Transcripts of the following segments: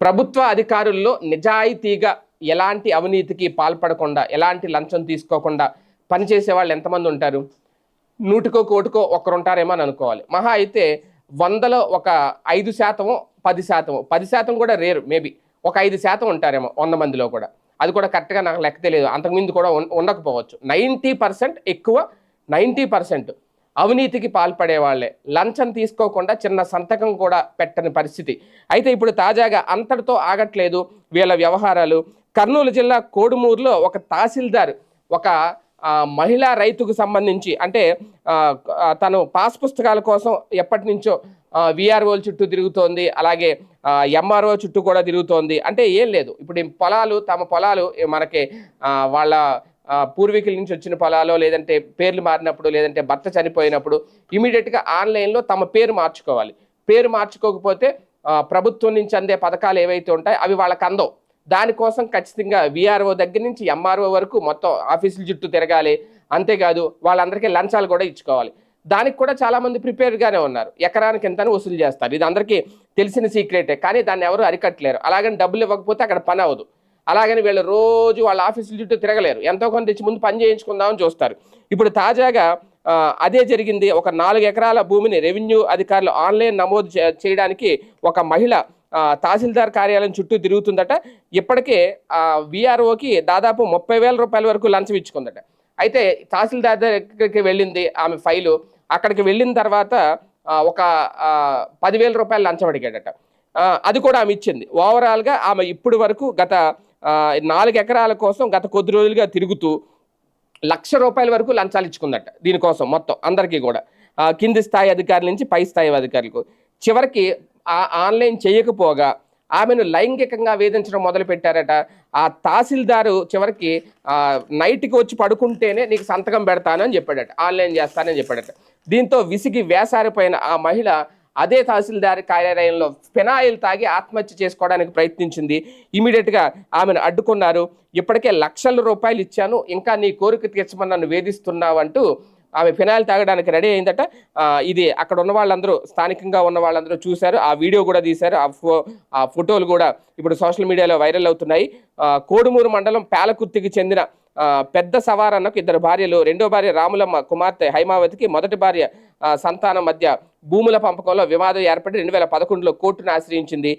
ప్రభుత్వ అధికారుల్లో నిజాయితీగా ఎలాంటి అవినీతికి పాల్పడకుండా ఎలాంటి లంచం తీసుకోకుండా పనిచేసే వాళ్ళు ఎంతమంది ఉంటారు? నూటికో కోటికో ఒకరు ఉంటారేమో అని అనుకోవాలి. మహా అయితే వందలో ఒక ఐదు శాతము పది శాతము పది శాతం కూడా రేరు మేబీ ఒక ఐదు శాతం ఉంటారేమో వంద మందిలో కూడా. అది కూడా కరెక్ట్గా నాకు లెక్క తెలియదు. అంతకుముందు కూడా ఉండకపోవచ్చు. నైంటీ పర్సెంట్ ఎక్కువ నైంటీ పర్సెంట్ అవినీతికి పాల్పడే వాళ్ళే. లంచం తీసుకోకుండా చిన్న సంతకం కూడా పెట్టని పరిస్థితి. అయితే ఇప్పుడు తాజాగా అంతటితో ఆగట్లేదు వీళ్ళ వ్యవహారాలు. కర్నూలు జిల్లా కోడుమూరులో ఒక తహసీల్దార్ ఒక మహిళా రైతుకు సంబంధించి అంటే తను పాస్ పుస్తకాల కోసం ఎప్పటి నుంచో విఆర్ఓల చుట్టూ తిరుగుతోంది. అలాగే ఎంఆర్ఓ చుట్టూ కూడా తిరుగుతోంది. అంటే ఏం లేదు. ఇప్పుడు పొలాలు తమ పొలాలు మనకి వాళ్ళ పూర్వీకుల నుంచి వచ్చిన పొలాలో లేదంటే పేర్లు మారినప్పుడు లేదంటే భర్త చనిపోయినప్పుడు ఇమీడియట్గా ఆన్లైన్లో తమ పేరు మార్చుకోవాలి. పేరు మార్చుకోకపోతే ప్రభుత్వం నుంచి అందే పథకాలు ఏవైతే ఉంటాయో అవి వాళ్ళకి అందవు. దానికోసం ఖచ్చితంగా విఆర్ఓ దగ్గర నుంచి ఎంఆర్ఓ వరకు మొత్తం ఆఫీసుల చుట్టూ తిరగాలి. అంతేకాదు వాళ్ళందరికీ లంచాలు కూడా ఇచ్చుకోవాలి. దానికి కూడా చాలామంది ప్రిపేర్గానే ఉన్నారు. ఎకరానికి ఎంత వసూలు చేస్తారు. ఇది అందరికీ తెలిసిన సీక్రెటే. కానీ దాన్ని ఎవరు అరికట్టలేరు. అలాగని డబ్బులు ఇవ్వకపోతే అక్కడ పని అవ్వదు. అలాగని వీళ్ళు రోజు వాళ్ళ ఆఫీసుల చుట్టూ తిరగలేరు. ఎంతో కొంత తెచ్చి ముందు పని చేయించుకుందామని చూస్తారు. ఇప్పుడు తాజాగా అదే జరిగింది. ఒక నాలుగు ఎకరాల భూమిని రెవెన్యూ అధికారులు ఆన్లైన్ నమోదు చేయడానికి ఒక మహిళ తహసీల్దార్ కార్యాలయం చుట్టూ తిరుగుతుందట. ఇప్పటికే విఆర్ఓకి దాదాపు ముప్పై వేల రూపాయల వరకు లంచం ఇచ్చుకుందట. అయితే తహసీల్దార్ దగ్గరికి వెళ్ళింది ఆమె ఫైలు. అక్కడికి వెళ్ళిన తర్వాత ఒక పదివేల రూపాయలు లంచం అడిగాడట. అది కూడా ఆమె ఇచ్చింది. ఓవరాల్గా ఆమె ఇప్పుడు వరకు గత నాలుగు ఎకరాల కోసం గత కొద్ది రోజులుగా తిరుగుతూ లక్ష రూపాయల వరకు లంచాలు ఇచ్చుకుందట దీనికోసం మొత్తం అందరికీ కూడా. కింది స్థాయి అధికారుల నుంచి పై స్థాయి అధికారులకు. చివరికి ఆ ఆన్లైన్ చేయకపోగా ఆమెను లైంగికంగా వేధించడం మొదలుపెట్టారట. ఆ తహసీల్దారు చివరికి నైట్కి వచ్చి పడుకుంటేనే నీకు సంతకం పెడతానని చెప్పాడట. ఆన్లైన్ చేస్తానని చెప్పాడట. దీంతో విసిగి వేసారిపోయిన ఆ మహిళ అదే తహసీల్దార్ కార్యాలయంలో ఫినాయిల్ తాగి ఆత్మహత్య చేసుకోవడానికి ప్రయత్నించింది. ఇమీడియట్గా ఆమెను అడ్డుకున్నారు. ఇప్పటికే లక్షల రూపాయలు ఇచ్చాను. ఇంకా నీ కోరిక తీర్చమని నన్ను వేధిస్తున్నావు అంటూ ఆమె ఫినాయిల్ తాగడానికి రెడీ అయిందట. ఇది అక్కడ ఉన్న వాళ్ళందరూ స్థానికంగా ఉన్న వాళ్ళందరూ చూశారు. ఆ వీడియో కూడా తీశారు. ఆ ఫో ఆ ఫోటోలు కూడా ఇప్పుడు సోషల్ మీడియాలో వైరల్ అవుతున్నాయి. కోడుమూరు మండలం పాలకుర్తికి చెందిన పెద్ద సవారన్నకు ఇద్దరు భార్యలు. రెండో భార్య రాములమ్మ కుమార్తె హైమావతికి మొదటి భార్య సంతానం మధ్య భూముల పంపకంలో వివాదం ఏర్పడి రెండు వేల పదకొండులో కోర్టును ఆశ్రయించింది.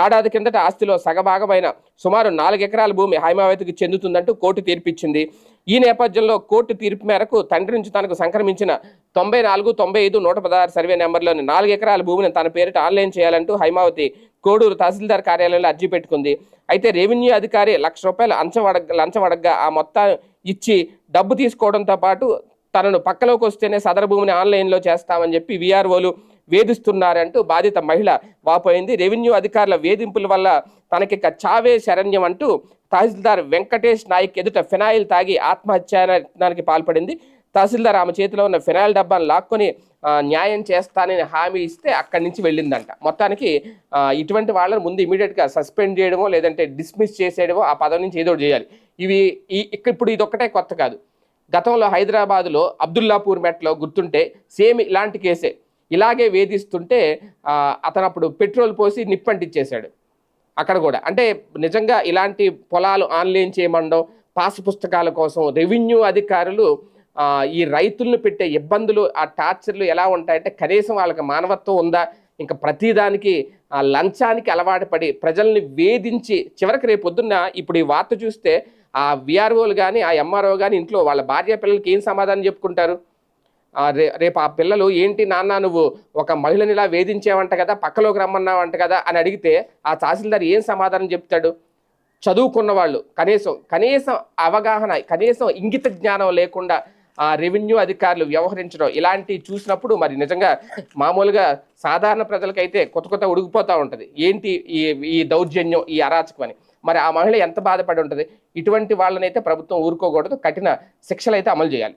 ఏడాది కిందట ఆస్తిలో సగభాగమైన సుమారు నాలుగు ఎకరాల భూమి హైమావతికి చెందుతుందంటూ కోర్టు తీర్పిచ్చింది. ఈ నేపథ్యంలో కోర్టు తీర్పు మేరకు తండ్రి నుంచి తనకు సంక్రమించిన తొంభై నాలుగు తొంభై ఐదు నూట పదహారు సర్వే నెంబర్లోని నాలుగు ఎకరాల భూమిని తన పేరిట ఆన్లైన్ చేయాలంటూ హైమావతి కోడూరు తహసీల్దార్ కార్యాలయంలో అర్జీ పెట్టుకుంది. అయితే రెవెన్యూ అధికారి లక్ష రూపాయలు లంచం లంచవడగ్గా ఆ మొత్తం ఇచ్చి డబ్బు తీసుకోవడంతో పాటు తనను పక్కలోకి వస్తేనే సదరు భూమిని ఆన్లైన్లో చేస్తామని చెప్పి వీఆర్ఓలు వేధిస్తున్నారంటూ బాధిత మహిళ వాపోయింది. రెవెన్యూ అధికారుల వేధింపుల వల్ల తనకి చావే శరణ్యం అంటూ తహసీల్దార్ వెంకటేష్ నాయక్ ఎదుట ఫినాయిల్ తాగి ఆత్మహత్యానికి పాల్పడింది. తహసీల్దార్ ఆమె చేతిలో ఉన్న ఫినాయిల్ డబ్బాను లాక్కొని న్యాయం చేస్తానని హామీ ఇస్తే అక్కడి నుంచి వెళ్ళిందంట. మొత్తానికి ఇటువంటి వాళ్ళని ముందు ఇమీడియట్గా సస్పెండ్ చేయడమో లేదంటే డిస్మిస్ చేసేయడమో ఆ పదవి నుంచి ఏదో చేయాలి. ఇవి ఈ ఇప్పుడు ఇది ఒక్కటే కొత్త కాదు. గతంలో హైదరాబాదులో అబ్దుల్లాపూర్ మెట్లో గుర్తుంటే సేమ్ ఇలాంటి కేసే. ఇలాగే వేధిస్తుంటే అతను అప్పుడు పెట్రోల్ పోసి నిప్పంటిచ్చేశాడు అక్కడ కూడా. అంటే నిజంగా ఇలాంటి పొలాలు ఆన్లైన్ చేయమండం పాస్ పుస్తకాల కోసం రెవెన్యూ అధికారులు ఈ రైతులను పెట్టే ఇబ్బందులు ఆ టార్చర్లు ఎలా ఉంటాయంటే కనీసం వాళ్ళకి మానవత్వం ఉందా? ఇంకా ప్రతిదానికి ఆ లంచానికి అలవాటు పడి ప్రజల్ని వేధించి చివరికి రేపు పొద్దున్న ఇప్పుడు ఈ వార్త చూస్తే ఆ విఆర్ఓలు కానీ ఆ ఎంఆర్ఓ కానీ ఇంట్లో వాళ్ళ భార్య పిల్లలకి ఏం సమాధానం చెప్పుకుంటారు? రే రేపు ఆ పిల్లలు ఏంటి నాన్న నువ్వు ఒక మహిళని ఇలా వేధించేవంట కదా పక్కలోకి రమ్మన్నావంట కదా అని అడిగితే ఆ తహసీల్దార్ ఏం సమాధానం చెప్తాడు? చదువుకున్న వాళ్ళు కనీసం కనీసం అవగాహన కనీసం ఇంగిత జ్ఞానం లేకుండా ఆ రెవెన్యూ అధికారులు వ్యవహరించడం ఇలాంటివి చూసినప్పుడు మరి నిజంగా మామూలుగా సాధారణ ప్రజలకైతే కొత్త కొత్త ఉడికిపోతూ ఉంటుంది. ఏంటి ఈ ఈ దౌర్జన్యం ఈ అరాచకం అని? మరి ఆ మహిళ ఎంత బాధపడి ఉంటుంది? ఇటువంటి వాళ్ళనైతే ప్రభుత్వం ఊరుకోకూడదు. కఠిన శిక్షలు అయితే అమలు చేయాలి.